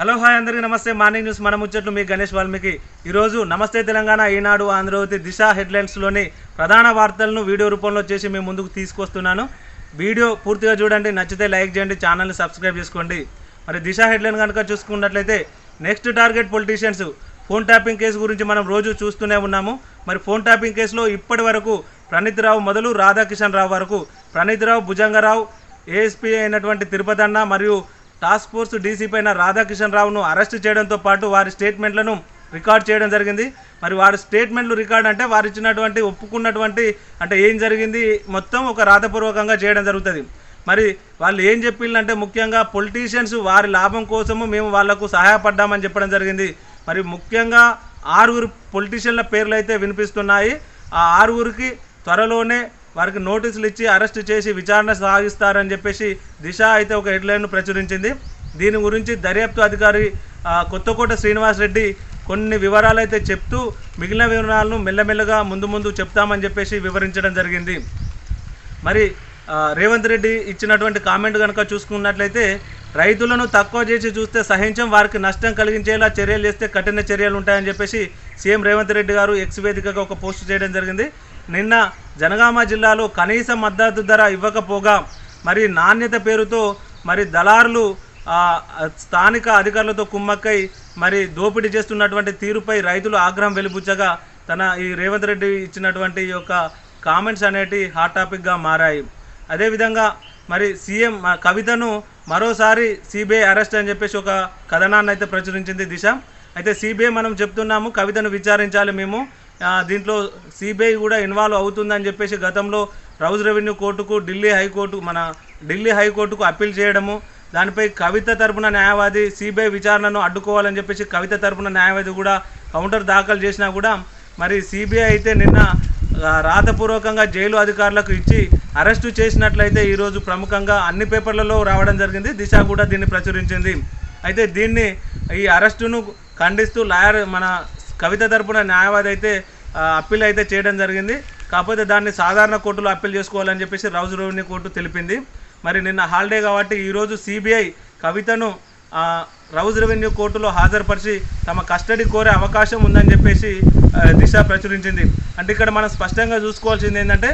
Hello hi అందరికీ నమస్తే. Morning news మన ముచ్చట్లు మీ గణేష్ వాల్మీకి. ఈరోజు నమస్తే తెలంగాణ ఈనాడు ఆంధ్రవతి దిశ హెడ్లైన్స్లోని ప్రధాన వార్తలను వీడియో రూపంలో చేసి మీ ముందుకు తీసుకొస్తున్నాను. వీడియో పూర్తిగా చూడండి నచ్చితే లైక్ చేయండి ఛానల్ని సబ్స్క్రైబ్ చేసుకోండి. మరి దిశ హెడ్లైన్ కనుక చూసుకున్నట్లయితే next target politicians phone tapping case గురించి మనం రోజు చూస్తూనే ఉన్నాము. మరి ఫోన్ ట్యాపింగ్ కేసులో ఇప్పటి వరకు ప్రణీత్రావు మొదలు రాధాకిషన్ రావు వరకు ప్రణీత్ రావు భుజంగరావు ఏఎస్పీ అయినటువంటి తిరుపతి అన్న మరియు టాస్క్ ఫోర్స్ డీసీపైన రాధాకిషన్ రావును అరెస్ట్ చేయడంతో పాటు వారి స్టేట్మెంట్లను రికార్డ్ చేయడం జరిగింది. మరి వారి స్టేట్మెంట్లు రికార్డ్ అంటే వారు ఇచ్చినటువంటి ఒప్పుకున్నటువంటి అంటే ఏం జరిగింది? మొత్తం ఒక రాతపూర్వకంగా చేయడం జరుగుతుంది. మరి వాళ్ళు ఏం చెప్పిందంటే ముఖ్యంగా పొలిటీషియన్స్ వారి లాభం కోసము మేము వాళ్ళకు సహాయపడ్డామని చెప్పడం జరిగింది. మరి ముఖ్యంగా ఆరుగురు పొలిటీషియన్ల పేర్లు అయితే వినిపిస్తున్నాయి. ఆ ఆరుగురికి త్వరలోనే వారికి నోటీసులు ఇచ్చి అరెస్ట్ చేసి విచారణ సాగిస్తారని చెప్పేసి దిశ అయితే ఒక హెడ్లైన్ను ప్రచురించింది. దీని గురించి దర్యాప్తు అధికారి కొత్తకోట శ్రీనివాస్ రెడ్డి కొన్ని వివరాలు అయితే చెప్తూ మిగిలిన వివరాలను మెల్లమెల్లగా ముందు ముందు చెప్తామని చెప్పేసి వివరించడం జరిగింది. మరి రేవంత్ రెడ్డి ఇచ్చినటువంటి కామెంట్ కనుక చూసుకున్నట్లయితే రైతులను తక్కువ చేసి చూస్తే సహించం వారికి నష్టం కలిగించేలా చర్యలు చేస్తే కఠిన చర్యలు ఉంటాయని చెప్పేసి సీఎం రేవంత్ రెడ్డి గారు ఎక్స్ వేదికగా ఒక పోస్ట్ చేయడం జరిగింది. నిన్న జనగామ జిల్లాలో కనీస మద్దతు ధర ఇవ్వకపోగా మరి నాణ్యత పేరుతో మరి దళారులు స్థానిక అధికారులతో కుమ్మక్కై మరి దోపిడీ చేస్తున్నటువంటి తీరుపై రైతులు ఆగ్రహం వెలిబుచ్చగా తన ఈ రేవంత్ రెడ్డి ఇచ్చినటువంటి ఈ యొక్క కామెంట్స్ అనేటి హాట్ టాపిక్గా మారాయి. అదేవిధంగా మరి సీఎం కవితను మరోసారి సిబిఐ అరెస్ట్ అని చెప్పేసి ఒక కథనాన్ని అయితే ప్రచురించింది దిశ. అయితే సిబిఐ మనం చెప్తున్నాము కవితను విచారించాలి మేము. దీంట్లో సిబిఐ కూడా ఇన్వాల్వ్ అవుతుందని చెప్పేసి గతంలో రౌజ్ రెవెన్యూ కోర్టుకు ఢిల్లీ హైకోర్టు మన ఢిల్లీ హైకోర్టుకు అప్పీల్ చేయడము దానిపై కవిత తరపున న్యాయవాది సిబిఐ విచారణను అడ్డుకోవాలని చెప్పేసి కవిత తరపున న్యాయవాది కూడా కౌంటర్ దాఖలు చేసినా కూడా మరి సిబిఐ అయితే నిన్న రాతపూర్వకంగా జైలు అధికారులకు ఇచ్చి అరెస్టు చేసినట్లయితే ఈరోజు ప్రముఖంగా అన్ని పేపర్లలో రావడం జరిగింది. దిశ కూడా దీన్ని ప్రచురించింది. అయితే దీన్ని ఈ అరెస్టును ఖండిస్తూ లాయర్ మన కవిత తరపున న్యాయవాది అయితే అప్పీల్ అయితే చేయడం జరిగింది. కాకపోతే దాన్ని సాధారణ కోర్టులో అప్పీల్ చేసుకోవాలని చెప్పేసి రౌజ్ రెవెన్యూ కోర్టు తెలిపింది. మరి నిన్న హాలిడే కాబట్టి ఈరోజు సిబిఐ కవితను రౌజ్ రెవెన్యూ కోర్టులో హాజరుపరిచి తమ కస్టడీ కోరే అవకాశం ఉందని చెప్పేసి దిశ ప్రచురించింది. అంటే ఇక్కడ మనం స్పష్టంగా చూసుకోవాల్సింది ఏంటంటే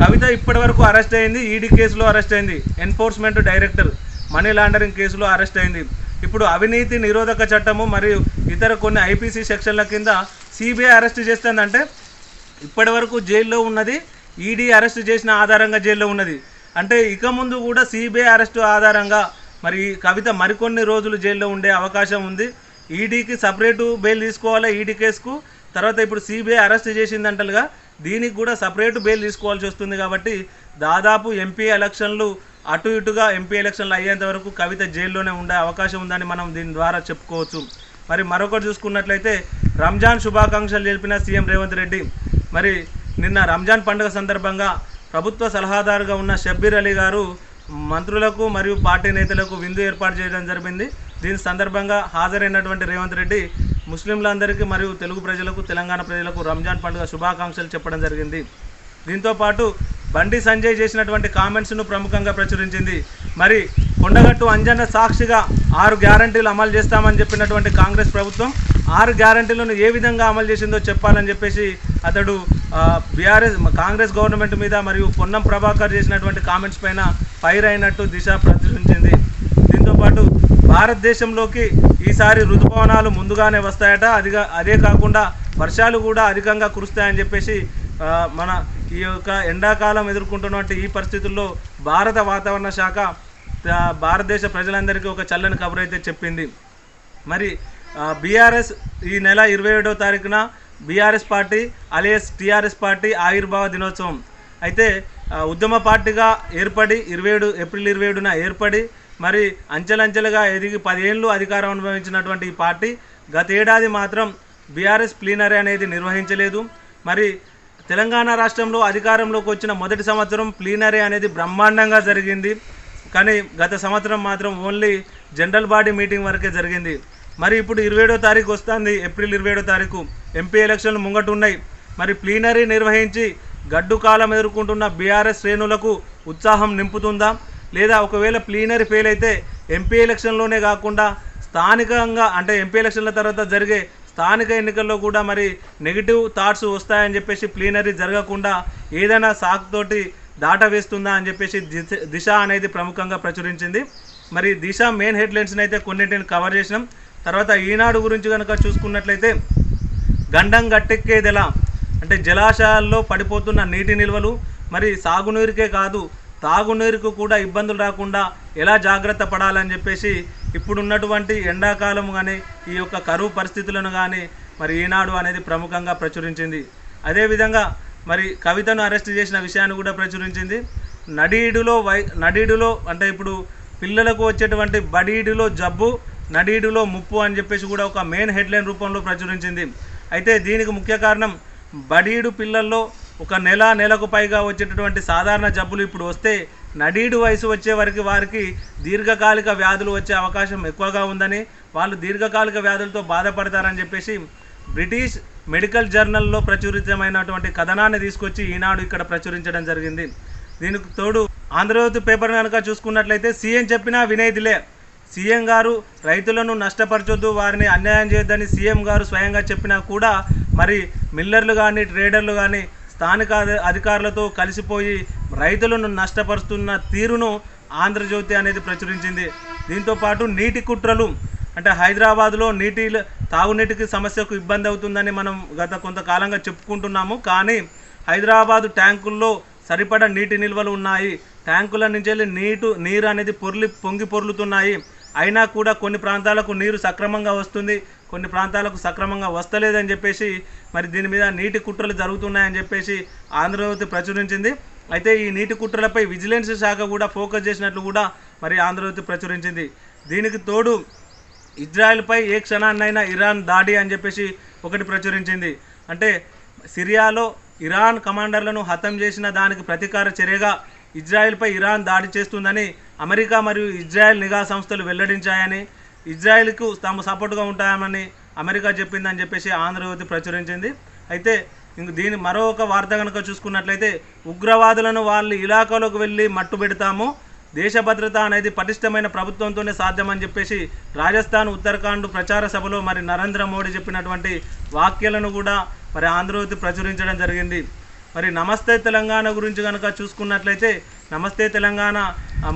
కవిత ఇప్పటివరకు అరెస్ట్ అయింది ఈడీ కేసులో అరెస్ట్ అయింది. ఎన్ఫోర్స్మెంట్ డైరెక్టర్ మనీ లాండరింగ్ కేసులో అరెస్ట్ అయింది. ఇప్పుడు అవినీతి నిరోధక చట్టము మరియు ఇతర కొన్ని ఐపీసీ సెక్షన్ల కింద సిబిఐ అరెస్ట్ చేస్తుందంటే ఇప్పటి వరకు జైల్లో ఉన్నది ఈడీ అరెస్ట్ చేసిన ఆధారంగా జైల్లో ఉన్నది. అంటే ఇక ముందు కూడా సిబిఐ అరెస్టు ఆధారంగా మరి ఈ కవిత మరికొన్ని రోజులు జైల్లో ఉండే అవకాశం ఉంది. ఈడీకి సపరేటు బెయిల్ తీసుకోవాలి ఈడీ కేసుకు? తర్వాత ఇప్పుడు సిబిఐ అరెస్ట్ చేసిందంటలుగా దీనికి కూడా సపరేటు బెయిల్ తీసుకోవాల్సి వస్తుంది కాబట్టి దాదాపు ఎంపీ ఎలక్షన్లు అటు ఇటుగా ఎంపీ ఎలక్షన్లు అయ్యేంత వరకు కవిత జైల్లోనే ఉండే అవకాశం ఉందని మనం దీని ద్వారా చెప్పుకోవచ్చు. మరి మరొకటి చూసుకున్నట్లయితే రంజాన్ శుభాకాంక్షలు తెలిపిన సీఎం రేవంత్ రెడ్డి. మరి నిన్న రంజాన్ పండుగ సందర్భంగా ప్రభుత్వ సలహాదారుగా ఉన్న షబ్బీర్ అలీ గారు మంత్రులకు మరియు పార్టీ నేతలకు విందు ఏర్పాటు చేయడం జరిగింది. దీని సందర్భంగా హాజరైనటువంటి రేవంత్ రెడ్డి ముస్లింలందరికీ మరియు తెలుగు ప్రజలకు తెలంగాణ ప్రజలకు రంజాన్ పండుగ శుభాకాంక్షలు చెప్పడం జరిగింది. దీంతో పాటు బండి సంజయ్ చేసినటువంటి కామెంట్స్ను ప్రముఖంగా ప్రచురించింది. మరి కొండగట్టు అంజన్న సాక్షిగా ఆరు గ్యారంటీలు అమలు చేస్తామని చెప్పినటువంటి కాంగ్రెస్ ప్రభుత్వం ఆరు గ్యారంటీలను ఏ విధంగా అమలు చేసిందో చెప్పాలని చెప్పేసి అతడు బీఆర్ఎస్ కాంగ్రెస్ గవర్నమెంట్ మీద మరియు పొన్నం ప్రభాకర్ చేసినటువంటి కామెంట్స్ పైన ఫైర్ అయినట్టు దిశ ప్రచురించింది. దీంతోపాటు భారతదేశంలోకి ఈసారి ఋతుపవనాలు ముందుగానే వస్తాయట. అదిగా అదే కాకుండా వర్షాలు కూడా అధికంగా కురుస్తాయని చెప్పేసి మన ఈ యొక్క ఎండాకాలం ఎదుర్కొంటున్నటువంటి ఈ పరిస్థితుల్లో భారత వాతావరణ శాఖ భారతదేశ ప్రజలందరికీ ఒక చల్లని కబురు అయితే చెప్పింది. మరి బీఆర్ఎస్ ఈ నెల ఇరవై ఏడవ తారీఖున BRS party alias TRS party ఆవిర్భావ దినోత్సవం. అయితే ఉద్యమ పార్టీగా ఏర్పడి ఇరవై ఏడు ఏప్రిల్ ఇరవై ఏడున ఏర్పడి మరి అంచెలంచెలుగా ఎదిగి పదేళ్ళు అధికారం అనుభవించినటువంటి ఈ పార్టీ గత ఏడాది మాత్రం బీఆర్ఎస్ ప్లీనరీ అనేది నిర్వహించలేదు. మరి తెలంగాణ రాష్ట్రంలో అధికారంలోకి వచ్చిన మొదటి సంవత్సరం ప్లీనరీ అనేది బ్రహ్మాండంగా జరిగింది. కానీ గత సంవత్సరం మాత్రం ఓన్లీ జనరల్ బాడీ మీటింగ్ వరకే జరిగింది. మరి ఇప్పుడు ఇరవై ఏడో తారీఖు వస్తుంది ఏప్రిల్ ఇరవై ఏడో తారీఖు. ఎంపీ ఎలక్షన్లు ముంగట ఉన్నాయి మరి ప్లీనరీ నిర్వహించి గడ్డు కాలం ఎదుర్కొంటున్న బీఆర్ఎస్ శ్రేణులకు ఉత్సాహం నింపుతుందా? లేదా ఒకవేళ ప్లీనరీ ఫెయిల్ అయితే ఎంపీ ఎలక్షన్లోనే కాకుండా స్థానికంగా అంటే ఎంపీ ఎలక్షన్ల తర్వాత జరిగే స్థానిక ఎన్నికల్లో కూడా మరి నెగిటివ్ థాట్స్ వస్తాయని చెప్పేసి ప్లీనరీ జరగకుండా ఏదైనా సాక్ తోటి దాట వేస్తుందా అని చెప్పేసి దిశ- దిశ అనేది ప్రముఖంగా ప్రచురించింది. మరి దిశ మెయిన్ హెడ్లైన్స్ని అయితే కొన్నింటిని కవర్ చేసినాం. తర్వాత ఈనాడు గురించి కనుక చూసుకున్నట్లయితే గండం గట్టెక్కేదెలా? అంటే జలాశయాల్లో పడిపోతున్న నీటి నిల్వలు మరి సాగునీరుకే కాదు తాగునీరుకు కూడా ఇబ్బందులు రాకుండా ఎలా జాగ్రత్త పడాలని చెప్పేసి ఇప్పుడున్నటువంటి ఎండాకాలం కానీ ఈ యొక్క కరువు పరిస్థితులను కానీ మరి ఈనాడు అనేది ప్రముఖంగా ప్రచురించింది. అదేవిధంగా మరి కవితను అరెస్ట్ చేసిన విషయాన్ని కూడా ప్రచురించింది. నడీడులో వై నడీడులో అంటే ఇప్పుడు పిల్లలకు వచ్చేటువంటి బడీడులో జబ్బు నడీడులో ముప్పు అని చెప్పేసి కూడా ఒక మెయిన్ హెడ్లైన్ రూపంలో ప్రచురించింది. అయితే దీనికి ముఖ్య కారణం బడీడు పిల్లల్లో ఒక నెల నెలకు పైగా వచ్చేటటువంటి సాధారణ జబ్బులు ఇప్పుడు వస్తే నడీడు వయసు వచ్చే వరకు వారికి దీర్ఘకాలిక వ్యాధులు వచ్చే అవకాశం ఎక్కువగా ఉందని వాళ్ళు దీర్ఘకాలిక వ్యాధులతో బాధపడతారని చెప్పేసి బ్రిటిష్ మెడికల్ జర్నల్లో ప్రచురితమైనటువంటి కథనాన్ని తీసుకొచ్చి ఈనాడు ఇక్కడ ప్రచురించడం జరిగింది. దీనికి తోడు ఆంధ్రజ్యోతి పేపర్ కనుక చూసుకున్నట్లయితే సీఎం చెప్పినా వినేదిలే. సీఎం గారు రైతులను నష్టపరచొద్దు వారిని అన్యాయం చేయొద్దని సీఎం గారు స్వయంగా చెప్పినా కూడా మరి మిల్లర్లు కానీ ట్రేడర్లు కానీ స్థానిక అధికారులతో కలిసిపోయి రైతులను నష్టపరుస్తున్న తీరును ఆంధ్రజ్యోతి అనేది ప్రచురించింది. దీంతో పాటు నీటి కుట్రలు అంటే హైదరాబాద్లో నీటి తాగునీటికి సమస్యకు ఇబ్బంది అవుతుందని మనం గత కొంతకాలంగా చెప్పుకుంటున్నాము. కానీ హైదరాబాదు ట్యాంకుల్లో సరిపడా నీటి నిల్వలు ఉన్నాయి. ట్యాంకుల నుంచి నీటు నీరు అనేది పొర్లి పొంగి పొర్లుతున్నాయి. అయినా కూడా కొన్ని ప్రాంతాలకు నీరు సక్రమంగా వస్తుంది కొన్ని ప్రాంతాలకు సక్రమంగా వస్తలేదని చెప్పేసి మరి దీని మీద నీటి కుట్రలు జరుగుతున్నాయని చెప్పేసి ఆంధ్రజ్యోతి ప్రచురించింది. అయితే ఈ నీటి కుట్రలపై విజిలెన్స్ శాఖ కూడా ఫోకస్ చేసినట్లు కూడా మరి ఆంధ్రజ్యోతి ప్రచురించింది. దీనికి తోడు ఇజ్రాయెల్పై ఏ క్షణాన్నైనా ఇరాన్ దాడి అని చెప్పేసి ఒకటి ప్రచురించింది. అంటే సిరియాలో ఇరాన్ కమాండర్లను హతం చేసిన దానికి ప్రతీకార చర్యగా ఇజ్రాయెల్పై ఇరాన్ దాడి చేస్తుందని అమెరికా మరియు ఇజ్రాయెల్ నిఘా సంస్థలు వెల్లడించాయని ఇజ్రాయెల్కు తాము సపోర్టుగా ఉంటామని అమెరికా చెప్పిందని చెప్పేసి ఆంధ్రజ్యోతి ప్రచురించింది. అయితే ఇంక దీని మరొక వార్త కనుక చూసుకున్నట్లయితే ఉగ్రవాదులను వాళ్ళ ఇలాకాలోకి వెళ్ళి మట్టు పెడతాము. దేశ భద్రత అనేది పటిష్టమైన ప్రభుత్వంతోనే సాధ్యమని చెప్పేసి రాజస్థాన్ ఉత్తరాఖండ్ ప్రచార సభలో మరి నరేంద్ర మోడీ చెప్పినటువంటి వాక్యాలను కూడా మరి ఆంధ్రజ్యోతి ప్రచురించడం జరిగింది. మరి నమస్తే తెలంగాణ గురించి కనుక చూసుకున్నట్లయితే నమస్తే తెలంగాణ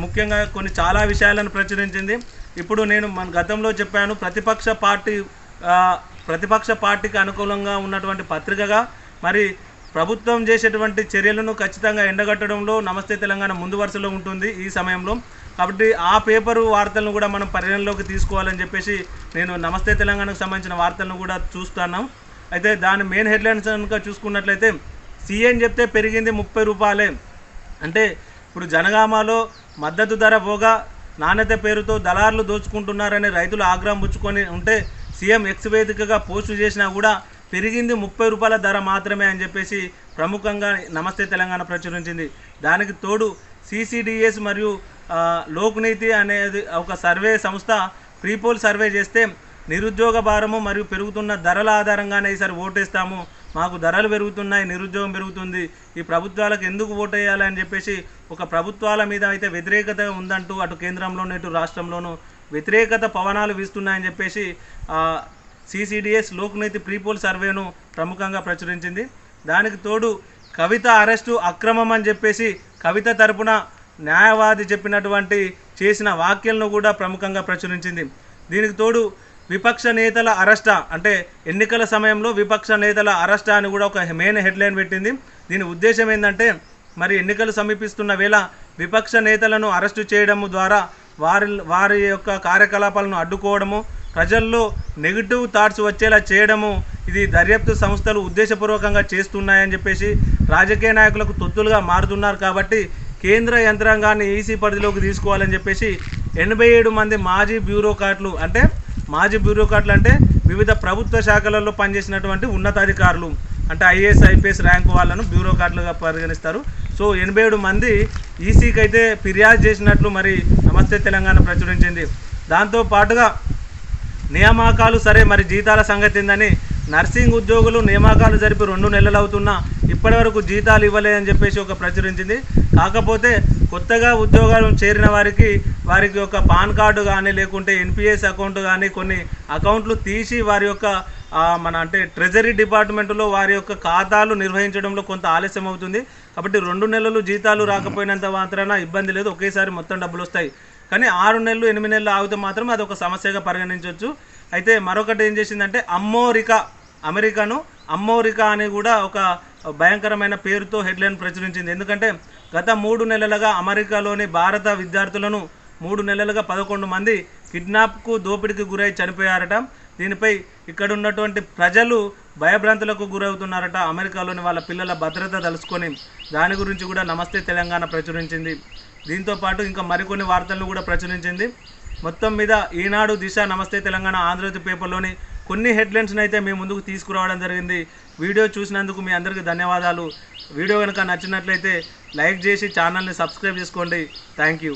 ముఖ్యంగా కొన్ని చాలా విషయాలను ప్రచురించింది. ఇప్పుడు నేను మన గతంలో చెప్పాను ప్రతిపక్ష పార్టీ ప్రతిపక్ష పార్టీకి అనుకూలంగా ఉన్నటువంటి పత్రికగా మరి ప్రభుత్వం చేసేటువంటి చర్యలను ఖచ్చితంగా ఎండగట్టడంలో నమస్తే తెలంగాణ ముందు వరుసలో ఉంటుంది ఈ సమయంలో. కాబట్టి ఆ పేపరు వార్తలను కూడా మనం పరిగణలోకి తీసుకోవాలని చెప్పేసి నేను నమస్తే తెలంగాణకు సంబంధించిన వార్తలను కూడా చూస్తున్నాం. అయితే దాని మెయిన్ హెడ్లైన్స్ కనుక చూసుకున్నట్లయితే సీఎం చెప్తే పెరిగింది ముప్పై రూపాయలే. అంటే ఇప్పుడు జనగామలో మద్దతు ధర పోగా నాణ్యత పేరుతో దళారులు దోచుకుంటున్నారని రైతులు ఆగ్రహం పుచ్చుకొని ఉంటే సీఎం ఎక్స్ వేదికగా పోస్టు చేసినా కూడా పెరిగింది ముప్పై రూపాయల ధర మాత్రమే అని చెప్పేసి ప్రముఖంగా నమస్తే తెలంగాణ ప్రచురించింది. దానికి తోడు సిసిడిఎస్ మరియు లోక్నీతి అనేది ఒక సర్వే సంస్థ ప్రీపోల్ సర్వే చేస్తే నిరుద్యోగ భారము మరియు పెరుగుతున్న ధరల ఆధారంగానే ఈసారి ఓటేస్తాము. మాకు ధరలు పెరుగుతున్నాయి నిరుద్యోగం పెరుగుతుంది ఈ ప్రభుత్వాలకు ఎందుకు ఓటేయాలి అని చెప్పేసి ఒక ప్రభుత్వాల మీద అయితే వ్యతిరేకత ఉందంటూ అటు కేంద్రంలోనూ ఇటు రాష్ట్రంలోనూ వ్యతిరేకత పవనాలు వీస్తున్నాయని చెప్పేసి సిసిడిఎస్ లోక్నీతి ప్రీపోల్ సర్వేను ప్రముఖంగా ప్రచురించింది. దానికి తోడు కవిత అరెస్టు అక్రమం అని చెప్పేసి కవిత తరపున న్యాయవాది చెప్పినటువంటి చేసిన వాక్యాలను కూడా ప్రముఖంగా ప్రచురించింది. దీనికి తోడు విపక్ష నేతల అరెస్టా అంటే ఎన్నికల సమయంలో విపక్ష నేతల అరెస్టా అని కూడా ఒక మెయిన్ హెడ్లైన్ పెట్టింది. దీని ఉద్దేశం ఏంటంటే మరి ఎన్నికలు సమీపిస్తున్న వేళ విపక్ష నేతలను అరెస్టు చేయడము ద్వారా వారి వారి యొక్క కార్యకలాపాలను అడ్డుకోవడము ప్రజల్లో నెగిటివ్ థాట్స్ వచ్చేలా చేయడము ఇది దర్యాప్తు సంస్థలు ఉద్దేశపూర్వకంగా చేస్తున్నాయని చెప్పేసి రాజకీయ నాయకులకు తొత్తులుగా మారుతున్నారు కాబట్టి కేంద్ర యంత్రాంగాన్ని ఈసీ పరిధిలోకి తీసుకోవాలని చెప్పేసి ఎనభై ఏడు మంది మాజీ బ్యూరోక్రాట్లు అంటే మాజీ బ్యూరోక్రాట్లు అంటే వివిధ ప్రభుత్వ శాఖలలో పనిచేసినటువంటి ఉన్నతాధికారులు. అంటే ఐఏఎస్ ఐపీఎస్ ర్యాంక్ వాళ్ళను బ్యూరోక్రాట్లుగా పరిగణిస్తారు. సో ఎనభై ఏడు మంది ఈసీకి అయితే ఫిర్యాదు చేసినట్లు మరి నమస్తే తెలంగాణ ప్రచురించింది. దాంతో పాటుగా నియామకాలు సరే మరి జీతాల సంగతి ఏందని నర్సింగ్ ఉద్యోగులు నియామకాలు జరిపి రెండు నెలలు అవుతున్నా ఇప్పటివరకు జీతాలు ఇవ్వలేదని చెప్పేసి ఒక ప్రచురించింది. కాకపోతే కొత్తగా ఉద్యోగాలు చేరిన వారికి వారికి యొక్క పాన్ కార్డు కానీ లేకుంటే ఎన్పిఎస్ అకౌంట్ కానీ కొన్ని అకౌంట్లు తీసి వారి యొక్క మన అంటే ట్రెజరీ డిపార్ట్మెంట్లో వారి యొక్క ఖాతాలు నిర్వహించడంలో కొంత ఆలస్యం అవుతుంది. కాబట్టి రెండు నెలలు జీతాలు రాకపోయినంత మాత్రాన ఇబ్బంది లేదు. ఒకేసారి మొత్తం డబ్బులు వస్తాయి. కానీ ఆరు నెలలు ఎనిమిది నెలలు ఆగితే మాత్రం అది ఒక సమస్యగా పరిగణించవచ్చు. అయితే మరొకటి ఏం చేసిందంటే అమ్మోరిక అమెరికాను అమ్మోరికా అని కూడా ఒక భయంకరమైన పేరుతో హెడ్లైన్ ప్రచురించింది. ఎందుకంటే గత మూడు నెలలుగా అమెరికాలోని భారత విద్యార్థులను మూడు నెలలుగా పదకొండు మంది కిడ్నాప్కు దోపిడీకి గురై చనిపోయారట. దీనిపై ఇక్కడ ఉన్నటువంటి ప్రజలు భయభ్రాంతులకు గురవుతున్నారట. అమెరికాలోని వాళ్ళ పిల్లల భద్రత తలుసుకొని దాని గురించి కూడా నమస్తే తెలంగాణ ప్రచురించింది. దీంతో పాటు ఇంకా మరికొన్ని వార్తలను కూడా ప్రచురించింది. మొత్తం మీద ఈనాడు దిశ నమస్తే తెలంగాణ ఆంధ్రజ్యోతి పేపర్లోని కొన్ని హెడ్లైన్స్ని అయితే మీ ముందుకు తీసుకురావడం జరిగింది. వీడియో చూసినందుకు మీ అందరికీ ధన్యవాదాలు. వీడియో కనుక నచ్చినట్లయితే లైక్ చేసి ఛానల్ని సబ్స్క్రైబ్ చేసుకోండి. Thank you.